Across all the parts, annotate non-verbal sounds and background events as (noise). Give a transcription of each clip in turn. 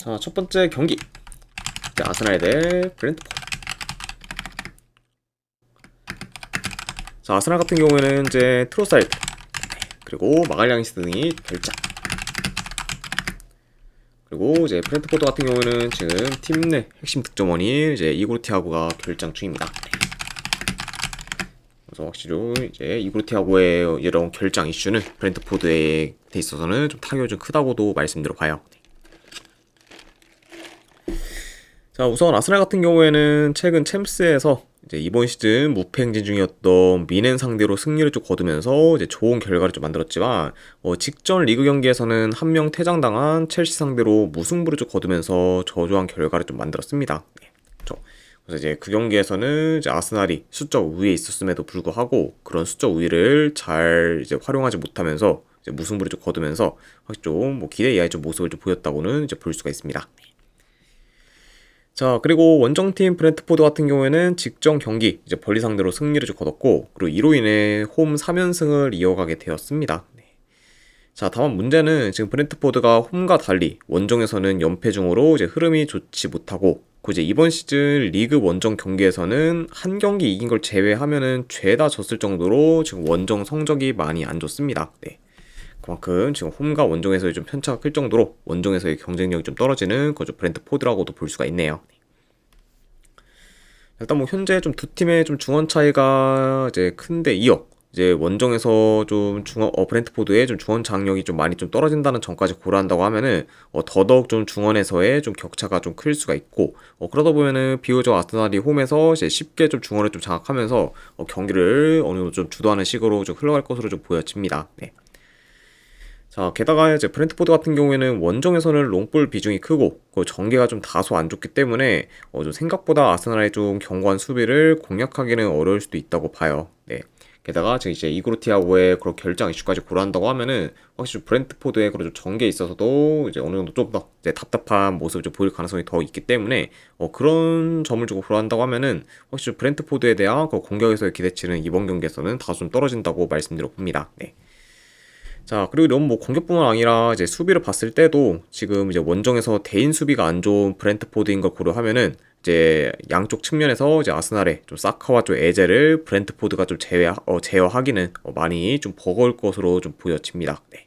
자, 첫 번째 경기. 자, 아스날 대 브렌트포드. 자, 아스날 같은 경우에는 이제 트로사이드 그리고 마갈량이스 등이 결장. 그리고 이제 브렌트포드 같은 경우에는 지금 팀 내 핵심 득점원이 이제 이고르티아고가 결장 중입니다. 그래서 확실히 이제 이고르티아고의 이런 결장 이슈는 브렌트포드에 돼 있어서는 좀 타격이 좀 크다고도 말씀드려 봐요. 자, 우선 아스날 같은 경우에는 최근 챔스에서 이제 이번 시즌 무패 행진 중이었던 미넨 상대로 승리를 좀 거두면서 이제 좋은 결과를 좀 만들었지만 어, 직전 리그 경기에서는 한 명 퇴장당한 첼시 상대로 무승부를 좀 거두면서 저조한 결과를 좀 만들었습니다. 네, 그렇죠. 그래서 이제 그 경기에서는 이제 아스날이 수적 우위에 있었음에도 불구하고 그런 수적 우위를 잘 이제 활용하지 못하면서 이제 무승부를 좀 거두면서 확실히 좀뭐 기대 이하의 좀 모습을 좀 보였다고는 이제 볼 수가 있습니다. 자, 그리고 원정팀 브렌트포드 같은 경우에는 직전 경기 이제 벌리 상대로 승리를 좀 거뒀고 그리고 이로 인해 홈 3연승을 이어가게 되었습니다. 네. 자, 다만 문제는 지금 브렌트포드가 홈과 달리 원정에서는 연패 중으로 이제 흐름이 좋지 못하고 그 이제 이번 시즌 리그 원정 경기에서는 한 경기 이긴 걸 제외하면은 죄다 졌을 정도로 지금 원정 성적이 많이 안 좋습니다. 네. 그만큼 지금 홈과 원정에서의 좀 편차가 클 정도로 원정에서의 경쟁력이 좀 떨어지는 거죠 브랜드 포드라고도 볼 수가 있네요. 일단 뭐 현재 좀 두 팀의 좀 중원 차이가 이제 큰데 이어 이제 원정에서 좀 중원 어 브랜트포드의 좀 중원 장력이 좀 많이 좀 떨어진다는 점까지 고려한다고 하면은 어 더더욱 좀 중원에서의 좀 격차가 좀 클 수가 있고 어 그러다 보면은 비교적 아스날이 홈에서 이제 쉽게 좀 중원을 좀 장악하면서 어 경기를 어느 정도 좀 주도하는 식으로 좀 흘러갈 것으로 좀 보여집니다. 네. 자, 게다가 이제 브렌트포드 같은 경우에는 원정에서는 롱볼 비중이 크고 그 전개가 좀 다소 안 좋기 때문에 어, 좀 생각보다 아스날의 좀 견고한 수비를 공략하기는 어려울 수도 있다고 봐요. 네. 게다가 지금 이제 이그로티아고의 그런 결장 이슈까지 고려한다고 하면은 확실히 브렌트포드의 그런 좀 전개에 있어서도 이제 어느 정도 좀 더 이제 답답한 모습을 좀 보일 가능성이 더 있기 때문에 어, 그런 점을 좀 고려한다고 하면은 확실히 브렌트포드에 대한 그 공격에서의 기대치는 이번 경기에서는 다소 좀 떨어진다고 말씀드려 봅니다. 네. 자, 그리고 너무 뭐 공격뿐만 아니라 이제 수비를 봤을 때도 지금 이제 원정에서 대인 수비가 안 좋은 브렌트포드인 걸 고려하면은 이제 양쪽 측면에서 이제 아스날의 좀 사카와 좀 에제를 브렌트포드가 좀 제외 어, 제어하기는 어, 많이 좀 버거울 것으로 좀 보여집니다. 네.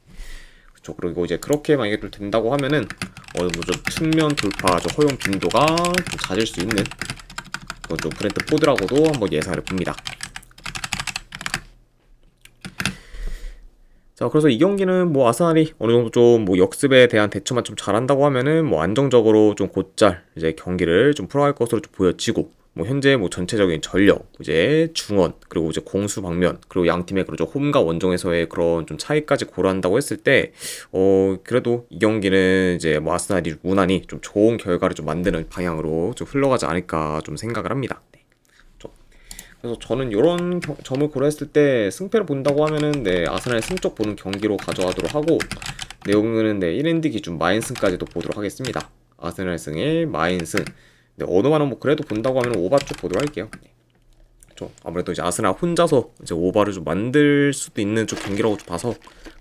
그렇죠. 그리고 이제 그렇게 만약에 좀 된다고 하면은 어느 정도 좀 측면 돌파 좀 허용 빈도가 좀 잦을 수 있는 좀 브렌트포드라고도 한번 예상을 봅니다. 자, 그래서 이 경기는 뭐 아스날이 어느 정도 좀 뭐 역습에 대한 대처만 좀 잘한다고 하면은 뭐 안정적으로 좀 곧잘 이제 경기를 좀 풀어갈 것으로 좀 보여지고 뭐 현재 뭐 전체적인 전력 이제 중원 그리고 이제 공수 방면 그리고 양 팀의 그런 좀 홈과 원정에서의 그런 좀 차이까지 고려한다고 했을 때어 그래도 이 경기는 이제 뭐 아스날이 무난히 좀 좋은 결과를 좀 만드는 방향으로 좀 흘러가지 않을까 좀 생각을 합니다. 그래서 저는 이런 점을 고려했을 때 승패를 본다고 하면은 네 아스날의 승적 보는 경기로 가져가도록 하고 내용은 네 1엔드 기준 마인승까지도 보도록 하겠습니다. 아스날 승의 마인승. 네, 어느만은 뭐 그래도 본다고 하면 오바 쪽 보도록 할게요. 네. 아무래도 이제 아스날 혼자서 이제 오바를 좀 만들 수도 있는 좀 경기라고 좀 봐서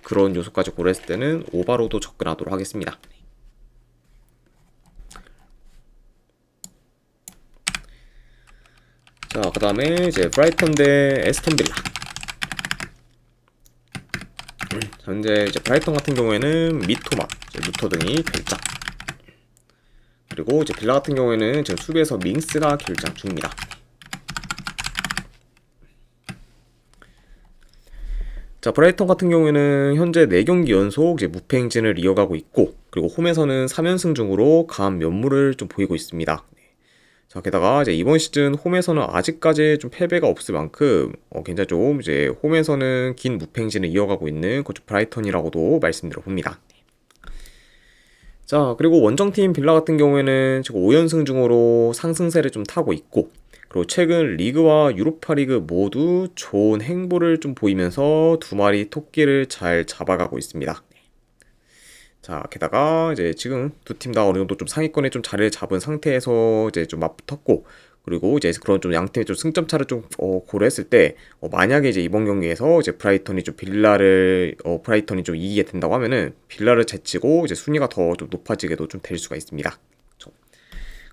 그런 요소까지 고려했을 때는 오바로도 접근하도록 하겠습니다. 자, 그 다음에 이제 브라이턴 대 에스턴 빌라. 현재 이제 브라이턴 같은 경우에는 미토마, 루터 등이 결장. 그리고 이제 빌라 같은 경우에는 지금 수비에서 밍스가 결장 중입니다. 자, 브라이턴 같은 경우에는 현재 4경기 연속 이제 무패 행진을 이어가고 있고, 그리고 홈에서는 3연승 중으로 강한 면모를 좀 보이고 있습니다. 자, 게다가 이제 이번 시즌 홈에서는 아직까지 좀 패배가 없을 만큼 어, 굉장히 좀 이제 홈에서는 긴 무팽진을 이어가고 있는 고주 브라이턴이라고도 말씀드려 봅니다. 자, 그리고 원정팀 빌라 같은 경우에는 지금 5연승 중으로 상승세를 좀 타고 있고 그리고 최근 리그와 유로파 리그 모두 좋은 행보를 좀 보이면서 두 마리 토끼를 잘 잡아가고 있습니다. 자, 게다가 이제 지금 두 팀 다 어느 정도 좀 상위권에 좀 자리를 잡은 상태에서 이제 좀 맞붙었고, 그리고 이제 그런 좀 양팀의 좀 승점 차를 좀 어, 고려했을 때 어, 만약에 이제 이번 경기에서 이제 브라이턴이 좀 빌라를 어, 브라이턴이 좀 이기게 된다고 하면은 빌라를 제치고 이제 순위가 더 좀 높아지게도 좀 될 수가 있습니다. 그렇죠.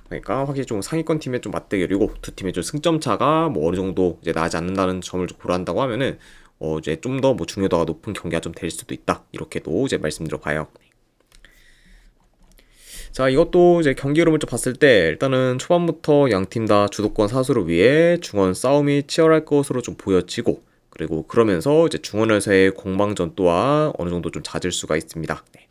그러니까 확실히 좀 상위권 팀의 좀 맞대결이고 두 팀의 좀 승점 차가 뭐 어느 정도 이제 나지 않는다는 점을 좀 고려한다고 하면은 어 이제 좀 더 뭐 중요도가 높은 경기가 좀 될 수도 있다 이렇게도 이제 말씀드려 봐요. 자, 이것도 이제 경기 흐름을 좀 봤을 때 일단은 초반부터 양 팀 다 주도권 사수를 위해 중원 싸움이 치열할 것으로 좀 보여지고 그리고 그러면서 이제 중원에서의 공방전 또한 어느 정도 좀 잦을 수가 있습니다. 네.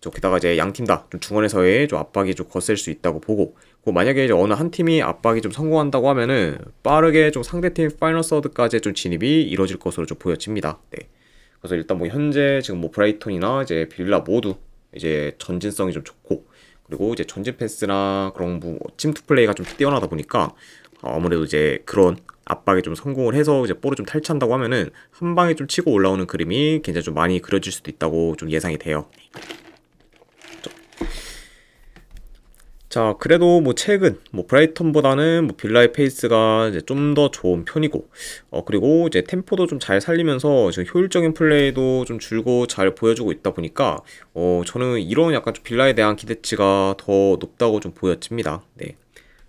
저 게다가 이제 양 팀 다 좀 중원에서의 좀 압박이 좀 거셀 수 있다고 보고 그 만약에 이제 어느 한 팀이 압박이 좀 성공한다고 하면은 빠르게 좀 상대팀 파이널 서드까지의 좀 진입이 이루어질 것으로 좀 보여집니다. 네. 그래서 일단 뭐 현재 지금 뭐 브라이턴이나 이제 빌라 모두 이제 전진성이 좀 좋고 그리고 이제 전진 패스나 그런 뭐 침투 플레이가 좀 뛰어나다 보니까 아무래도 이제 그런 압박에 좀 성공을 해서 이제 볼을 좀 탈취한다고 하면은 한 방에 좀 치고 올라오는 그림이 굉장히 좀 많이 그려질 수도 있다고 좀 예상이 돼요. 자, 그래도 뭐 최근 뭐 브라이턴보다는 뭐 빌라의 페이스가 이제 좀 더 좋은 편이고, 어 그리고 이제 템포도 좀 잘 살리면서 지금 효율적인 플레이도 좀 줄고 잘 보여주고 있다 보니까 어 저는 이런 약간 좀 빌라에 대한 기대치가 더 높다고 좀 보여집니다. 네.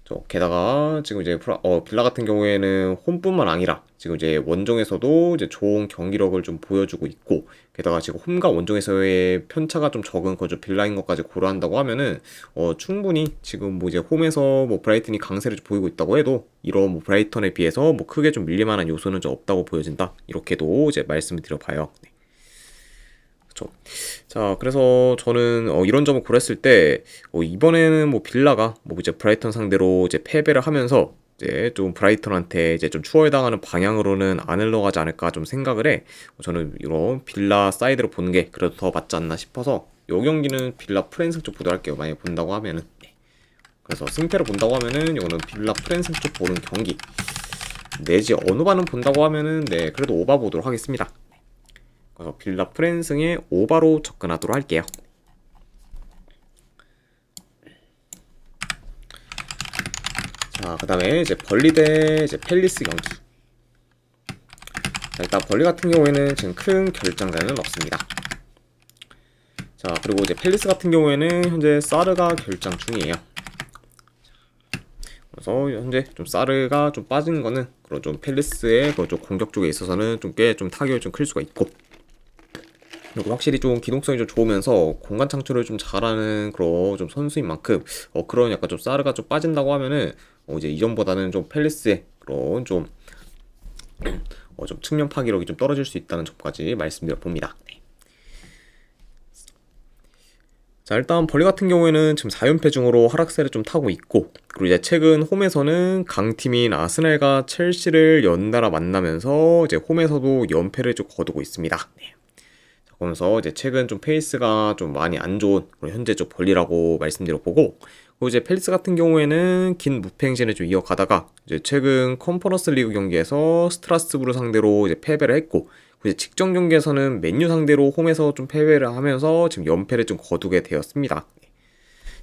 저 게다가 지금 이제 프라, 어, 빌라 같은 경우에는 홈뿐만 아니라 지금 이제 원정에서도 이제 좋은 경기력을 좀 보여주고 있고 게다가 지금 홈과 원정에서의 편차가 좀 적은 거죠 빌라인 것까지 고려한다고 하면은 어, 충분히 지금 뭐 이제 홈에서 뭐 브라이튼이 강세를 좀 보이고 있다고 해도 이런 뭐 브라이턴에 비해서 뭐 크게 좀 밀릴만한 요소는 좀 없다고 보여진다 이렇게도 이제 말씀을 드려봐요. 네. 그렇죠. 자, 그래서 저는 어, 이런 점을 고렸을 때 어, 이번에는 뭐 빌라가 뭐 이제 브라이턴 상대로 이제 패배를 하면서 이제 좀 브라이턴한테 이제 좀 추월당하는 방향으로는 안 흘러가지 않을까 좀 생각을 해. 어, 저는 이런 빌라 사이드로 보는 게 그래도 더 맞지 않나 싶어서 요 경기는 빌라 프랜스 쪽 보도할게요. 만약 본다고 하면은. 네. 그래서 승패를 본다고 하면은 이거는 빌라 프랜스 쪽 보는 경기. 내지 어느 반은 본다고 하면은 네 그래도 오바 보도록 하겠습니다. 그래서 빌라 프랜승의 오바로 접근하도록 할게요. 자, 그 다음에 이제 벌리 대 이제 펠리스 경기. 자, 일단 벌리 같은 경우에는 지금 큰 결정자는 없습니다. 자, 그리고 이제 펠리스 같은 경우에는 현재 사르가 결정 중이에요. 그래서 현재 좀 사르가 좀 빠진 거는 그런 좀 펠리스의 그좀 공격 쪽에 있어서는 좀꽤좀 타격이 좀 클 수가 있고 그리고 확실히 좀 기동성이 좀 좋으면서 공간 창출을 좀 잘하는 그런 좀 선수인 만큼 어 그런 약간 좀 사르가 좀 빠진다고 하면은 어 이제 이전보다는 좀 펠리스의 그런 좀 어, 좀 측면 파기력이 좀 떨어질 수 있다는 점까지 말씀드려 봅니다. 네. 자 일단 벌리 같은 경우에는 지금 4연패 중으로 하락세를 좀 타고 있고 그리고 이제 최근 홈에서는 강팀인 아스날과 첼시를 연달아 만나면서 이제 홈에서도 연패를 좀 거두고 있습니다. 네. 그러면서 이제 최근 좀 페이스가 좀 많이 안 좋은 현재 좀 벌리라고 말씀드려 보고 이제 펠리스 같은 경우에는 긴 무패 행진을 좀 이어가다가 이제 최근 컨퍼런스 리그 경기에서 스트라스부르 상대로 이제 패배를 했고 이제 직전 경기에서는 맨유 상대로 홈에서 좀 패배를 하면서 지금 연패를 좀 거두게 되었습니다.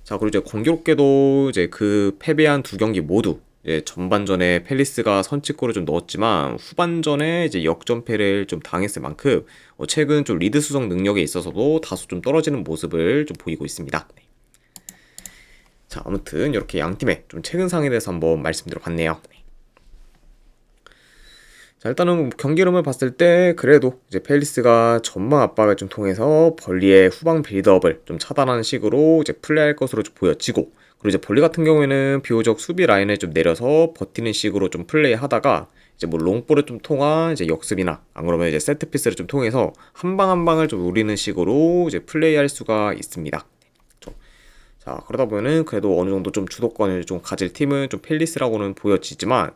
자 그리고 이제 공교롭게도 이제 그 패배한 두 경기 모두 예, 전반전에 펠리스가 선취골을 좀 넣었지만 후반전에 이제 역전패를 좀 당했을 만큼 어, 최근 좀 리드 수성 능력에 있어서도 다소 좀 떨어지는 모습을 좀 보이고 있습니다. 네. 자, 아무튼 이렇게 양 팀의 좀 최근 상에 대해서 한번 말씀드려 봤네요. 네. 자, 일단은 경기 흐름을 봤을 때 그래도 이제 펠리스가 전방 압박을 좀 통해서 벌리의 후방 빌드업을 좀 차단하는 식으로 이제 플레이할 것으로 좀 보여지고 그리고 이제 볼리 같은 경우에는 비교적 수비 라인을 좀 내려서 버티는 식으로 좀 플레이 하다가 이제 뭐 롱볼을 좀 통한 이제 역습이나 안 그러면 이제 세트 피스를 좀 통해서 한 방한 방을 좀 노리는 식으로 이제 플레이할 수가 있습니다. 자 그러다 보면은 그래도 어느 정도 좀 주도권을 좀 가질 팀은 좀 펠리스라고는 보여지지만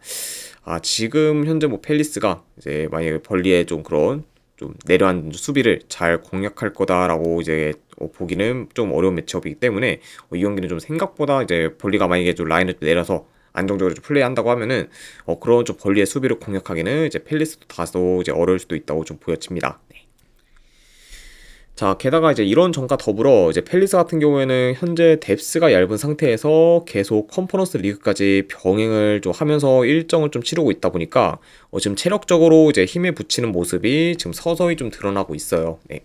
아 지금 현재 뭐 펠리스가 이제 만약에 벌리에 좀 그런 좀 내려앉은 수비를 잘 공략할 거다라고 이제 어, 보기는 좀 어려운 매치업이기 때문에 어, 이 경기는 좀 생각보다 이제 벌리가 만약에 좀 라인을 내려서 안정적으로 좀 플레이한다고 하면은 어, 그런 좀 벌리의 수비를 공략하기는 이제 펠리스도 다소 이제 어려울 수도 있다고 좀 보여집니다. 네. 자, 게다가 이제 이런 점과 더불어 이제 펠리스 같은 경우에는 현재 뎁스가 얇은 상태에서 계속 컨퍼런스 리그까지 병행을 좀 하면서 일정을 좀 치르고 있다 보니까 어, 지금 체력적으로 이제 힘에 붙이는 모습이 지금 서서히 좀 드러나고 있어요. 네.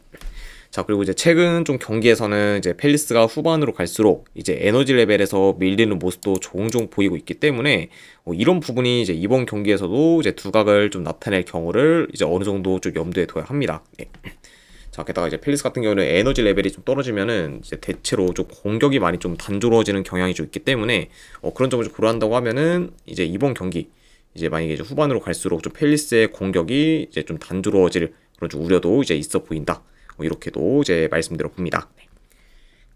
자, 그리고 이제 최근 좀 경기에서는 이제 펠리스가 후반으로 갈수록 이제 에너지 레벨에서 밀리는 모습도 종종 보이고 있기 때문에 어, 이런 부분이 이제 이번 경기에서도 이제 두각을 좀 나타낼 경우를 이제 어느 정도 좀 염두에 둬야 합니다. 네. 자, 게다가 이제 펠리스 같은 경우는 에너지 레벨이 좀 떨어지면은 이제 대체로 좀 공격이 많이 좀 단조로워지는 경향이 좀 있기 때문에 어, 그런 점을 좀 고려한다고 하면은 이제 이번 경기 이제 만약에 이제 후반으로 갈수록 좀 펠리스의 공격이 이제 좀 단조로워질 그런 좀 우려도 이제 있어 보인다. 어, 이렇게도 이제 말씀드려 봅니다.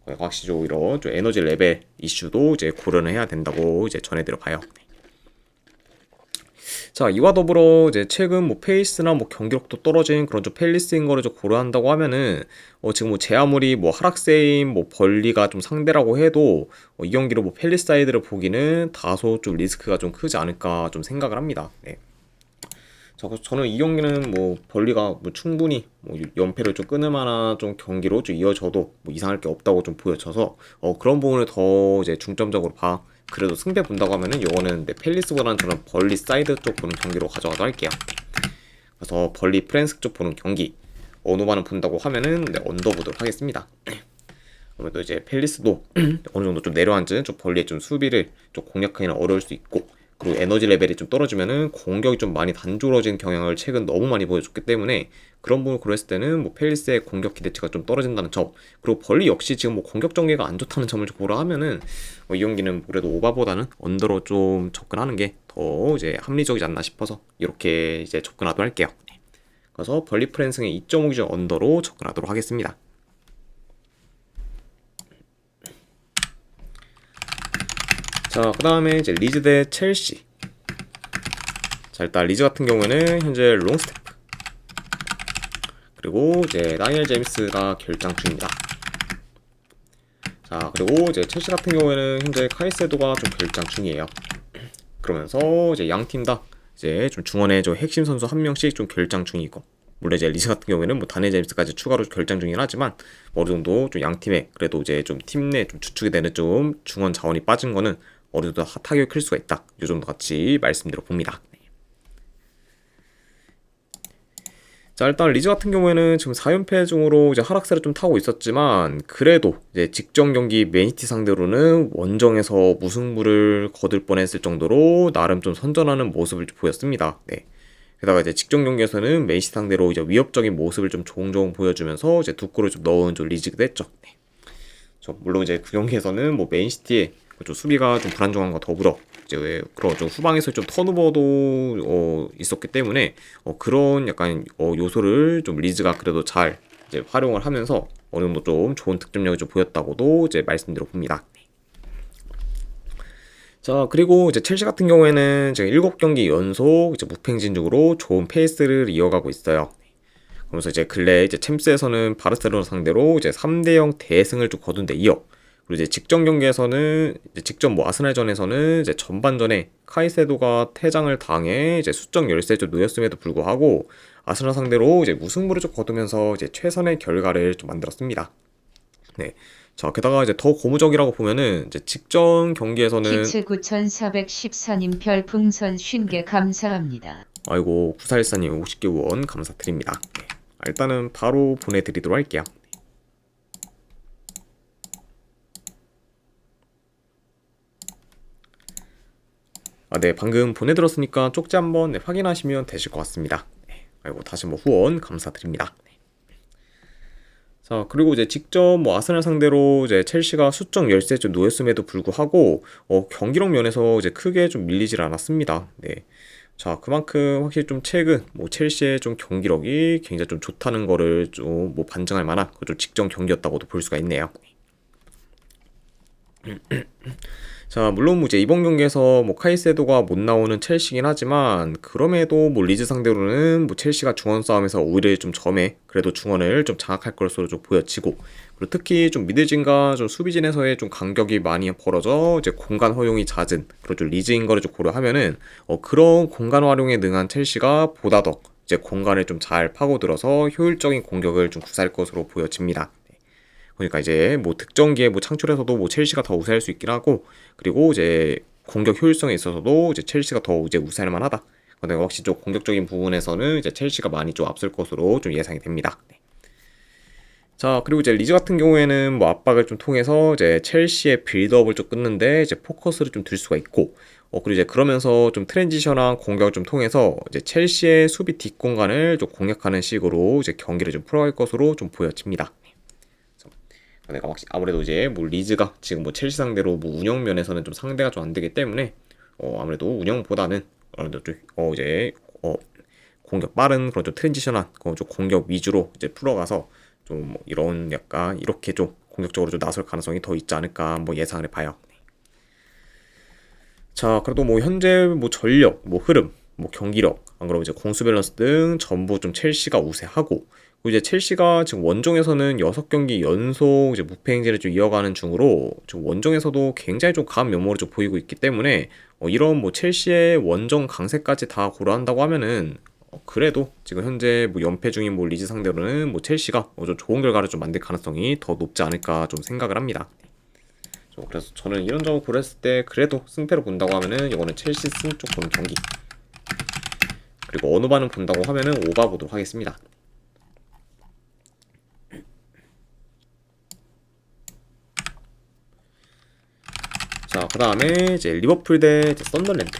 네. 확실히 이런 좀 에너지 레벨 이슈도 이제 고려는 해야 된다고 이제 전해드려 봐요. 네. 자, 이와 더불어 이제 최근 뭐 페이스나 뭐 경기력도 떨어진 그런 좀 펠리스인 거를 좀 고려한다고 하면은 어 지금 뭐제 아무리 뭐 하락세인 뭐 벌리가 좀 상대라고 해도 어, 이 경기로 뭐 펠리스 사이드를 보기는 다소 좀 리스크가 좀 크지 않을까 좀 생각을 합니다. 네. 자, 그래서 저는 이 경기는 뭐 벌리가 뭐 충분히 뭐 연패를 좀 끊을 만한 좀 경기로 좀 이어져도 뭐 이상할 게 없다고 좀 보여져서 어 그런 부분을 더 이제 중점적으로 봐 그래도 승패 본다고 하면은 요거는 네, 펠리스보다는 벌리 사이드 쪽 보는 경기로 가져가도 할게요. 그래서 벌리 프랜스 쪽 보는 경기 반을 본다고 하면은 네, 언더 보도록 하겠습니다. (clears throat) 아무래도 이제 펠리스도 (clears throat) 어느 정도 좀 내려앉은 좀 벌리의 좀 수비를 좀 공략하기는 어려울 수 있고 그리고 에너지 레벨이 좀 떨어지면은 공격이 좀 많이 단조로워진 경향을 최근 너무 많이 보여줬기 때문에 그런 부분을 고려했을 때는 뭐 펠리스의 공격 기대치가 좀 떨어진다는 점 그리고 벌리 역시 지금 뭐 공격 전개가 안 좋다는 점을 고려하면은 뭐 이 경기는 그래도 오바보다는 언더로 좀 접근하는 게 더 이제 합리적이지 않나 싶어서 이렇게 이제 접근하도록 할게요. 네. 그래서 벌리 프랜승의 2.5 기준 언더로 접근하도록 하겠습니다. 자, 그 다음에 이제 리즈 대 첼시. 자, 일단 리즈 같은 경우에는 현재 롱스테프. 그리고 이제 다니엘 제임스가 결장 중입니다. 자, 그리고 이제 첼시 같은 경우에는 현재 카이세도가 좀 결장 중이에요. 그러면서 이제 양 팀 다 이제 좀 중원에 좀 핵심 선수 한 명씩 좀 결장 중이고 물론 이제 리즈 같은 경우에는 뭐 다니엘 제임스까지 추가로 결장 중이긴 하지만 어느 정도 좀 양 팀에 그래도 이제 좀 팀 내 좀 주축이 되는 좀 중원 자원이 빠진 거는 어느 정도 타격이 클 수가 있다. 이 정도 같이 말씀드려 봅니다. 자 일단 리즈 같은 경우에는 지금 4연패 중으로 이제 하락세를 좀 타고 있었지만 그래도 이제 직전 경기 매니티 상대로는 원정에서 무승부를 거둘 뻔했을 정도로 나름 좀 선전하는 모습을 보였습니다. 네. 게다가 이제 직전 경기에서는 맨시티 상대로 이제 위협적인 모습을 좀 종종 보여주면서 이제 두 골을 좀 넣은 좀 리즈기도 했죠. 네. 물론 이제 그 경기에서는 뭐 맨시티의 좀 수비가 좀 불안정한과 더불어 이제 왜 그런 좀 후방에서 좀 턴오버도 어, 있었기 때문에 어, 그런 약간 어, 요소를 좀 리즈가 그래도 잘 이제 활용을 하면서 어느 정도 좀 좋은 득점력이 좀 보였다고도 이제 말씀드려 봅니다. 자 그리고 이제 첼시 같은 경우에는 지금 7경기 연속 이제 무팽진중으로 좋은 페이스를 이어가고 있어요. 그러면서 이제 근래 이제 챔스에서는 바르셀로나 상대로 이제 3대 0 대승을 좀 거둔 데 이어 그리고 이제 직전 경기에서는 이제 직전 뭐 아스날전에서는 이제 전반전에 카이세도가 퇴장을 당해 이제 수적 열세에 놓였음에도 불구하고 아스날 상대로 이제 무승부를 좀 거두면서 이제 최선의 결과를 좀 만들었습니다. 네. 자, 게다가 이제 더 고무적이라고 보면은 이제 직전 경기에서는 키츠 9414님 별풍선 50개 감사합니다. 아이고 9414님 50개 원 감사드립니다. 네. 일단은 바로 보내드리도록 할게요. 아, 네, 방금 보내들었으니까 쪽지 한번 네, 확인하시면 되실 것 같습니다. 네, 아이고 다시 뭐 후원 감사드립니다. 네. 자, 그리고 이제 직접 뭐 아스날 상대로 이제 첼시가 수적 열세 좀 놓였음에도 불구하고 어, 경기력 면에서 이제 크게 좀 밀리질 않았습니다. 네. 자, 그만큼 확실히 좀 최근 뭐 첼시의 좀 경기력이 굉장히 좀 좋다는 거를 좀 뭐 반증할 만한 그 좀 직전 경기였다고도 볼 수가 있네요. (clears throat) 자, 물론 뭐 이제 이번 경기에서 뭐 카이세도가 못 나오는 첼시긴 하지만 그럼에도 뭐 리즈 상대로는 뭐 첼시가 중원 싸움에서 오히려 좀 점에 그래도 중원을 좀 장악할 것으로 좀 보여지고 그리고 특히 좀 미드진과 좀 수비진에서의 좀 간격이 많이 벌어져 이제 공간 허용이 잦은 그리고 좀 리즈인 거를 좀 고려하면은 어 그런 공간 활용에 능한 첼시가 보다 더 이제 공간을 좀 잘 파고들어서 효율적인 공격을 좀 구사할 것으로 보여집니다. 네. 그러니까 이제 뭐 득점기에 뭐 창출해서도 뭐 첼시가 더 우세할 수 있긴 하고 그리고 이제 공격 효율성에 있어서도 이제 첼시가 더 이제 우세할 만하다. 근데 확실히 좀 공격적인 부분에서는 이제 첼시가 많이 좀 앞설 것으로 좀 예상이 됩니다. 네. 자, 그리고 이제 리즈 같은 경우에는 뭐 압박을 좀 통해서 이제 첼시의 빌드업을 좀 끊는데 이제 포커스를 좀들 수가 있고, 어, 그리고 이제 그러면서 좀 트랜지션한 공격을 좀 통해서 이제 첼시의 수비 뒷공간을 좀 공략하는 식으로 이제 경기를 좀 풀어갈 것으로 좀 보여집니다. 내가 확실히 아무래도 이제 뭐 리즈가 지금 뭐 첼시 상대로 뭐 운영 면에서는 좀 상대가 좀 안 되기 때문에 어, 아무래도 운영보다는 아무래도 좀, 어, 이제 어, 공격 빠른 그런 좀 트랜지션한 그런 좀 공격 위주로 이제 풀어가서 좀 뭐 이런 약간 이렇게 좀 공격적으로 좀 나설 가능성이 더 있지 않을까 뭐 예상을 해봐요. 자, 그래도 뭐 현재 뭐 전력, 뭐 흐름, 뭐 경기력, 안 그러면 이제 공수 밸런스 등 전부 좀 첼시가 우세하고 이제 첼시가 지금 원정에서는 6경기 연속 이제 무패 행진을 좀 이어가는 중으로 지금 원정에서도 굉장히 좀 강한 면모를 좀 보이고 있기 때문에 어, 이런 뭐 첼시의 원정 강세까지 다 고려한다고 하면은 어, 그래도 지금 현재 뭐 연패 중인 뭐 리즈 상대로는 뭐 첼시가 어, 좀 좋은 결과를 좀 만들 가능성이 더 높지 않을까 좀 생각을 합니다. 저 그래서 저는 이런 점을 고려했을 때 그래도 승패로 본다고 하면은 이거는 첼시 승 조금 경기 그리고 어느 반은 본다고 하면은 오바 보도록 하겠습니다. 자, 그 다음에 이제 리버풀 대 썬더랜드.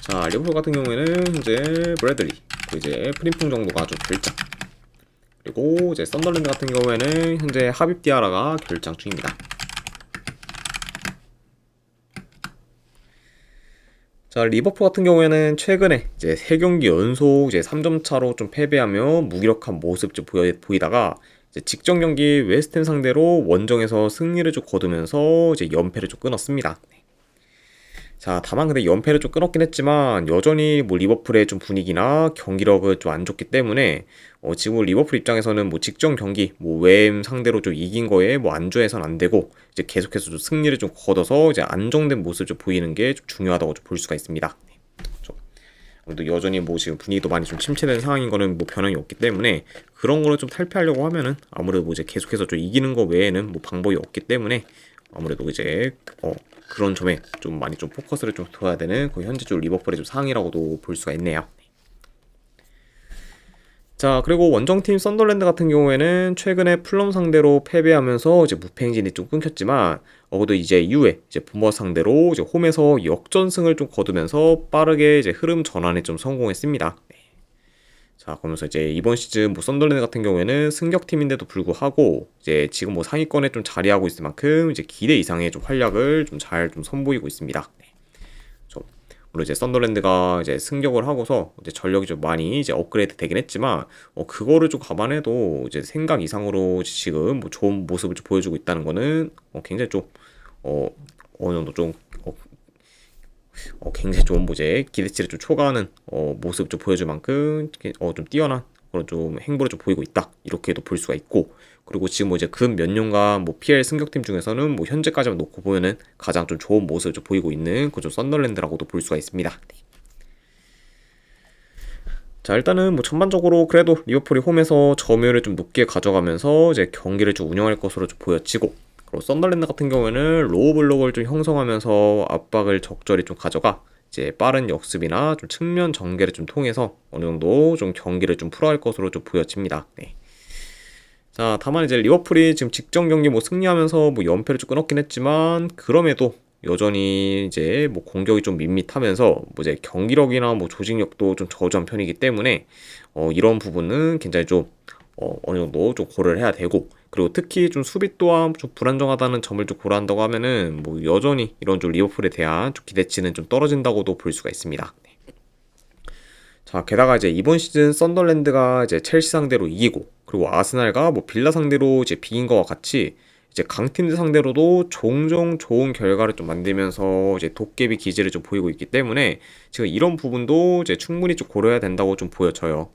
자, 리버풀 같은 경우에는 현재 브래들리, 그 이제 프림풍 정도가 좀 결장. 그리고 이제 썬더랜드 같은 경우에는 현재 하빕 디아라가 결장 중입니다. 자, 리버풀 같은 경우에는 최근에 이제 세 경기 연속 이제 3점 차로 좀 패배하며 무기력한 모습 좀 보여, 보이다가 직전 경기 웨스트햄 상대로 원정에서 승리를 좀 거두면서 이제 연패를 좀 끊었습니다. 자, 다만 근데 연패를 좀 끊었긴 했지만 여전히 뭐 리버풀의 좀 분위기나 경기력은 좀 안 좋기 때문에 어, 지금 리버풀 입장에서는 뭐 직전 경기 뭐 웨임 상대로 좀 이긴 거에 뭐 안주해선 안 되고 이제 계속해서 좀 승리를 좀 거둬서 이제 안정된 모습을 좀 보이는 게 좀 중요하다고 좀 볼 수가 있습니다. 좀 아무래도 여전히 뭐 지금 분위기도 많이 좀 침체된 상황인 거는 뭐 변형이 없기 때문에 그런 거를 좀 탈피하려고 하면은 아무래도 뭐 이제 계속해서 좀 이기는 거 외에는 뭐 방법이 없기 때문에 아무래도 이제 어 그런 점에 좀 많이 좀 포커스를 좀 둬야 되는 그 현재 좀 리버풀의 좀 상황이라고도 볼 수가 있네요. 자, 그리고 원정팀 썬더랜드 같은 경우에는 최근에 플럼 상대로 패배하면서 이제 무패 행진이 좀 끊겼지만 어그도 이제 이후에 이제 본버 상대로 이제 홈에서 역전승을 좀 거두면서 빠르게 이제 흐름 전환에 좀 성공했습니다. 네. 자, 그러면서 이제 이번 시즌 뭐 썬더랜드 같은 경우에는 승격팀인데도 불구하고 이제 지금 뭐 상위권에 좀 자리하고 있을 만큼 이제 기대 이상의 좀 활약을 좀 잘 좀 선보이고 있습니다. 네. 좀 물론 이제 썬더랜드가 이제 승격을 하고서 이제 전력이 좀 많이 이제 업그레이드 되긴 했지만 어 그거를 좀 감안해도 이제 생각 이상으로 지금 뭐 좋은 모습을 좀 보여주고 있다는 거는 어 굉장히 좀 어 어느 정도 좀 어, 어, 굉장히 좀 뭐제 기대치를 좀 초과하는 어, 모습 좀 보여줄 만큼 어, 좀 뛰어난 그런 좀 행보를 좀 보이고 있다 이렇게도 볼 수가 있고 그리고 지금 뭐 이제 근 몇 년간 뭐 PL 승격팀 중에서는 뭐 현재까지만 놓고 보면은 가장 좀 좋은 모습을 좀 보이고 있는 그좀 썬더랜드라고도 볼 수가 있습니다. 네. 자 일단은 뭐 전반적으로 그래도 리버풀이 홈에서 점유율을 좀 높게 가져가면서 이제 경기를 좀 운영할 것으로 좀 보여지고 썬더랜드 같은 경우에는 로우 블록을 좀 형성하면서 압박을 적절히 좀 가져가 이제 빠른 역습이나 좀 측면 전개를 좀 통해서 어느 정도 좀 경기를 좀 풀어갈 것으로 좀 보여집니다. 네. 자, 다만 이제 리버풀이 지금 직전 경기 뭐 승리하면서 뭐 연패를 좀 끊었긴 했지만 그럼에도 여전히 이제 뭐 공격이 좀 밋밋하면서 뭐 이제 경기력이나 뭐 조직력도 좀 저조한 편이기 때문에 어 이런 부분은 굉장히 좀 어, 어느 정도 좀 고려를 해야 되고 그리고 특히 좀 수비 또한 좀 불안정하다는 점을 좀 고려한다고 하면은 뭐 여전히 이런 좀 리버풀에 대한 좀 기대치는 좀 떨어진다고도 볼 수가 있습니다. 네. 자, 게다가 이제 이번 시즌 썬더랜드가 이제 첼시 상대로 이기고 그리고 아스날과 뭐 빌라 상대로 이제 비긴 거와 같이 이제 강팀들 상대로도 종종 좋은 결과를 좀 만들면서 이제 도깨비 기질을 좀 보이고 있기 때문에 지금 이런 부분도 이제 충분히 좀 고려해야 된다고 좀 보여져요.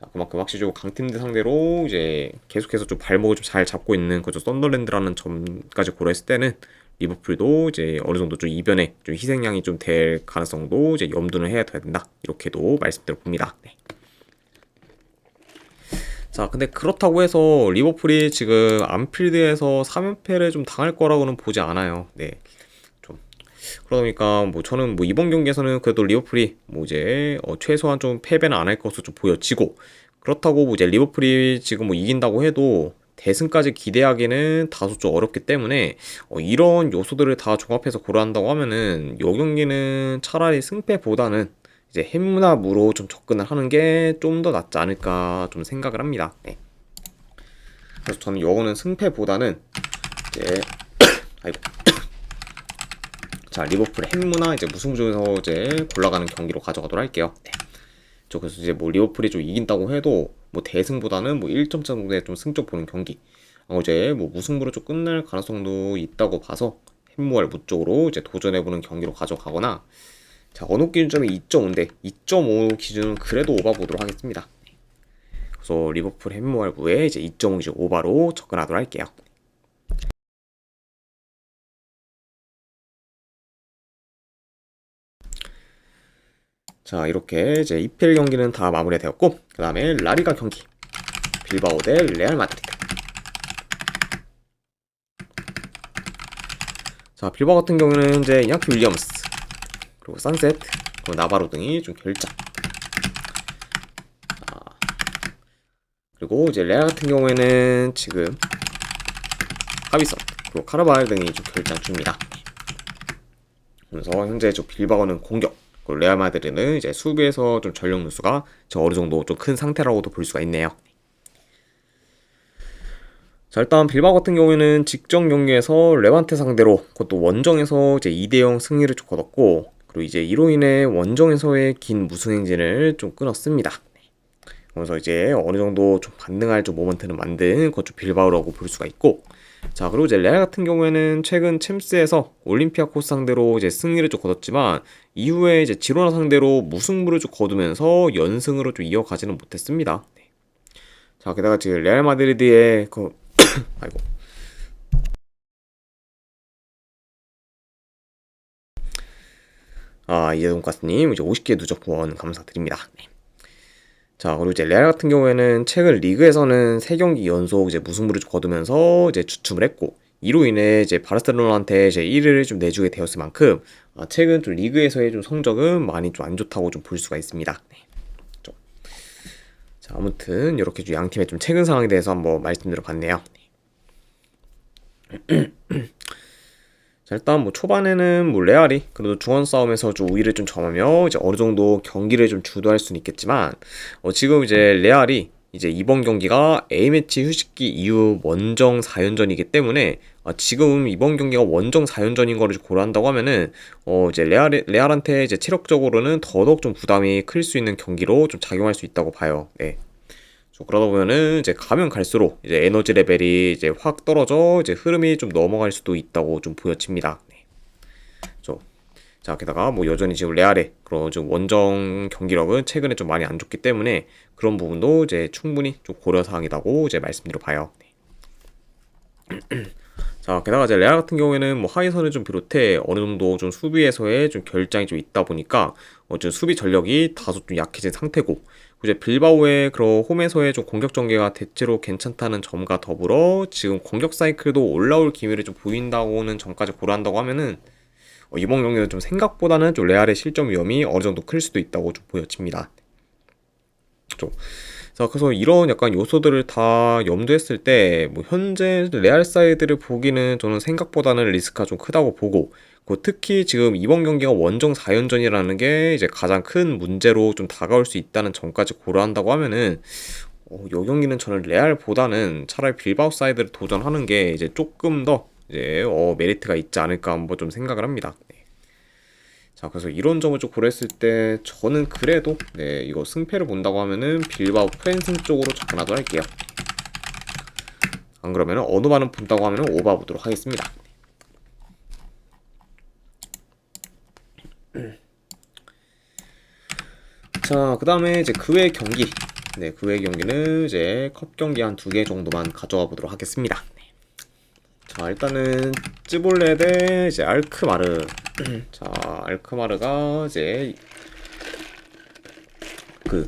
자, 그만큼 확실히 좀 강팀들 상대로 이제 계속해서 좀 발목을 좀 잘 잡고 있는 그죠 썬더랜드라는 점까지 고려했을 때는 리버풀도 이제 어느 정도 좀 이변에 좀 희생양이 좀 될 가능성도 이제 염두는 해야 된다. 이렇게도 말씀드려 봅니다. 네. 자, 근데 그렇다고 해서 리버풀이 지금 안필드에서 3연패를 좀 당할 거라고는 보지 않아요. 네. 좀 그러다 보니까 뭐 저는 뭐 이번 경기에서는 그래도 리버풀이 뭐 이제 어 최소한 좀 패배는 안 할 것으로 좀 보여지고 그렇다고 뭐 이제 리버풀이 지금 뭐 이긴다고 해도 대승까지 기대하기는 다소 좀 어렵기 때문에 어 이런 요소들을 다 종합해서 고려한다고 하면은 요 경기는 차라리 승패보다는 이제 핵문화무로 좀 접근을 하는 게 좀 더 낫지 않을까 좀 생각을 합니다. 네. 그래서 저는 요거는 승패보다는 이제 (coughs) 아이고 자 리버풀 핵문화 이제 무승부에서 이제 골라가는 경기로 가져가도록 할게요. 네. 저 그래서 이제 뭐 리버풀이 좀 이긴다고 해도 뭐 대승보다는 뭐 1점 정도의 좀 승점 보는 경기. 어 이제 뭐 무승부로 좀 끝날 가능성도 있다고 봐서 핵무할 무 쪽으로 이제 도전해보는 경기로 가져가거나 자 어느 기준점이 2.5인데 2.5 기준은 그래도 오바 보도록 하겠습니다. 그래서 리버풀 핵무할부에 이제 2.5 기준 오바로 접근하도록 할게요. 자 이렇게 이제 EPL 경기는 다 마무리되었고 그 다음에 라리가 경기. 빌바오 대 레알 마드리드. 자 빌바오 같은 경우는 이제 이나키 윌리엄스 그리고 산셋 그리고 나바로 등이 좀 결장. 자, 그리고 이제 레알 같은 경우에는 지금 하비선 그리고 카르바알 등이 좀 결장 중입니다. 그래서 현재 저 빌바오는 공격 레알 마드리드는 이제 수비에서 좀 전력 누수가 저 어느 정도 좀 큰 상태라고도 볼 수가 있네요. 자 일단 빌바오 같은 경우에는 직전 경기에서 레반테 상대로 그것도 원정에서 이제 2대0 승리를 좀 거뒀고 그리고 이제 이로 인해 원정에서의 긴 무승 행진을 좀 끊었습니다. 그래서 이제 어느 정도 좀 반등할 좀 모먼트는 만든 그것 좀 빌바오라고 볼 수가 있고 자 그리고 이제 레알 같은 경우에는 최근 챔스에서 올림피아코스 상대로 이제 승리를 좀 거뒀지만 이후에 이제 지로나 상대로 무승부를 좀 거두면서 연승으로 좀 이어가지는 못했습니다. 네. 자 게다가 지금 레알 마드리드의 그 (coughs) 아이고 아 이재동 가스님 이제 50개 누적 후원 감사드립니다. 네. 자, 그리고 이제 레알 같은 경우에는 최근 리그에서는 3경기 연속 이제 무승부를 좀 거두면서 이제 주춤을 했고, 이로 인해 이제 바르셀로나한테 이제 1위를 좀 내주게 되었을 만큼, 아, 최근 좀 리그에서의 좀 성적은 많이 좀 안 좋다고 좀 볼 수가 있습니다. 네. 좀. 자, 아무튼 이렇게 좀 양 팀의 좀 최근 상황에 대해서 한번 말씀드려 봤네요. (clears throat) 자, 일단 뭐 초반에는 뭐 레알이 그래도 중원 싸움에서 좀 우위를 좀 점하며 이제 어느 정도 경기를 좀 주도할 수는 있겠지만 어 지금 이제 레알이 이제 이번 경기가 A매치 휴식기 이후 원정 4연전이기 때문에 아 지금 이번 경기가 원정 4연전인 거를 고려한다고 하면은 어 이제 레알 레알한테 이제 체력적으로는 더더욱 좀 부담이 클 수 있는 경기로 좀 작용할 수 있다고 봐요. 네. 좀 그러다 보면은 이제 가면 갈수록 이제 에너지 레벨이 이제 확 떨어져 이제 흐름이 좀 넘어갈 수도 있다고 좀 보여집니다. 네. 좀. 자, 게다가 뭐 여전히 지금 레알의 그런 좀 원정 경기력은 최근에 좀 많이 안 좋기 때문에 그런 부분도 이제 충분히 좀 고려 사항이라고 이제 말씀드려 봐요. 네. (clears throat) 자, 게다가 이제 레알 같은 경우에는 뭐 하이선을 좀 비롯해 어느 정도 좀 수비에서의 좀 결장이 좀 있다 보니까 어, 좀 수비 전력이 다소 좀 약해진 상태고 이제 빌바오의 그런 홈에서의 좀 공격 전개가 대체로 괜찮다는 점과 더불어 지금 공격 사이클도 올라올 기미를 좀 보인다고는 점까지 고려한다고 하면은 어, 이번 경기는 좀 생각보다는 좀 레알의 실점 위험이 어느 정도 클 수도 있다고 좀 보여집니다. 좀. 자, 그래서 이런 약간 요소들을 다 염두했을 때, 뭐, 현재 레알 사이드를 보기는 저는 생각보다는 리스크가 좀 크다고 보고, 그 특히 지금 이번 경기가 원정 4연전이라는 게 이제 가장 큰 문제로 좀 다가올 수 있다는 점까지 고려한다고 하면은, 어, 이 경기는 저는 레알보다는 차라리 빌바오 사이드를 도전하는 게 이제 조금 더 이제 어, 메리트가 있지 않을까 한번 좀 생각을 합니다. 네. 자, 그래서 이런 점을 좀 고려했을 때 저는 그래도 네, 이거 승패를 본다고 하면은 빌바오 프랜승 쪽으로 접근하도록 할게요. 안 그러면 은 어느 반은 본다고 하면 은 오바 보도록 하겠습니다. (clears throat) 자, 그 다음에 이제 그 외 경기. 네, 그 외 경기는 이제 컵 경기 한 두 개 정도만 가져와 보도록 하겠습니다. 네. 자, 일단은 찌볼레 대 이제 알크마르. (clears throat) 자, 알크마르가 이제 그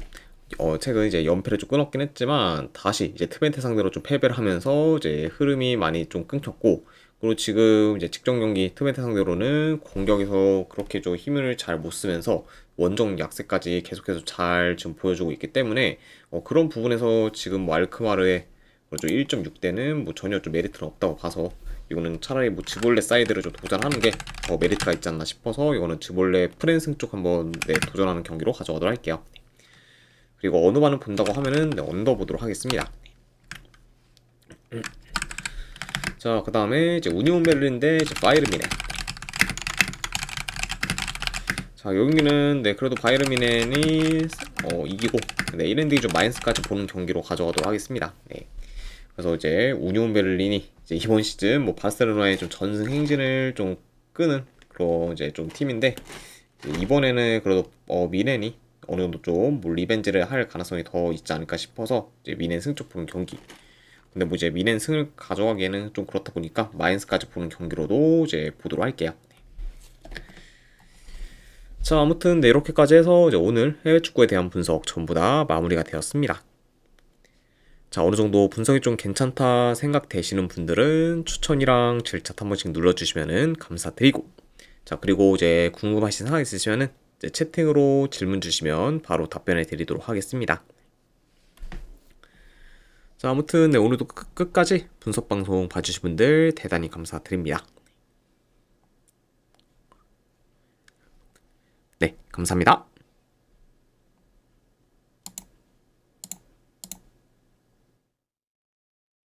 어, 최근 이제 연패를 좀 끊었긴 했지만 다시 이제 트벤트 상대로 좀 패배를 하면서 이제 흐름이 많이 좀 끊겼고 그리고 지금 이제 직전 경기 트벤트 상대로는 공격에서 그렇게 좀 힘을 잘 못 쓰면서 원정 약세까지 계속해서 잘 지금 보여주고 있기 때문에 어, 그런 부분에서 지금 뭐 알크마르의 좀 1.6대는 뭐 전혀 좀 메리트는 없다고 봐서 이거는 차라리 뭐 즈볼레 사이드를 좀 도전하는 게 더 메리트가 있지 않나 싶어서 이거는 즈볼레 프랜승 쪽 한번 네, 도전하는 경기로 가져가도록 할게요. 그리고 어느 반을 본다고 하면은 네, 언더 보도록 하겠습니다. 자, 그 다음에 이제 우니온 베를린데 이제 바이르미네. 자, 여기는 네 그래도 바이르미넨이 어, 이기고 네 1엔딩 좀 마인스까지 보는 경기로 가져가도록 하겠습니다. 네. 그래서 이제 우니온 베를린이 이제 이번 시즌 뭐 바르셀로나의 좀 전승 행진을 좀 끄는 그런 이제 좀 팀인데 이제 이번에는 그래도 어, 미넨이 어느 정도 좀 뭐 리벤지를 할 가능성이 더 있지 않을까 싶어서 이제 미넨 승쪽 보는 경기. 근데 뭐 이제 미넨 승을 가져가기에는 좀 그렇다 보니까 마인스까지 보는 경기로도 이제 보도록 할게요. 자, 아무튼 네, 이렇게까지 해서 이제 오늘 해외 축구에 대한 분석 전부 다 마무리가 되었습니다. 자, 어느 정도 분석이 좀 괜찮다 생각되시는 분들은 추천이랑 질차 한 번씩 눌러주시면은 감사드리고, 자, 그리고 이제 궁금하신 사항 있으시면은 채팅으로 질문 주시면 바로 답변해 드리도록 하겠습니다. 자, 아무튼 네, 오늘도 끝, 끝까지 분석 방송 봐주신 분들 대단히 감사드립니다. 네, 감사합니다.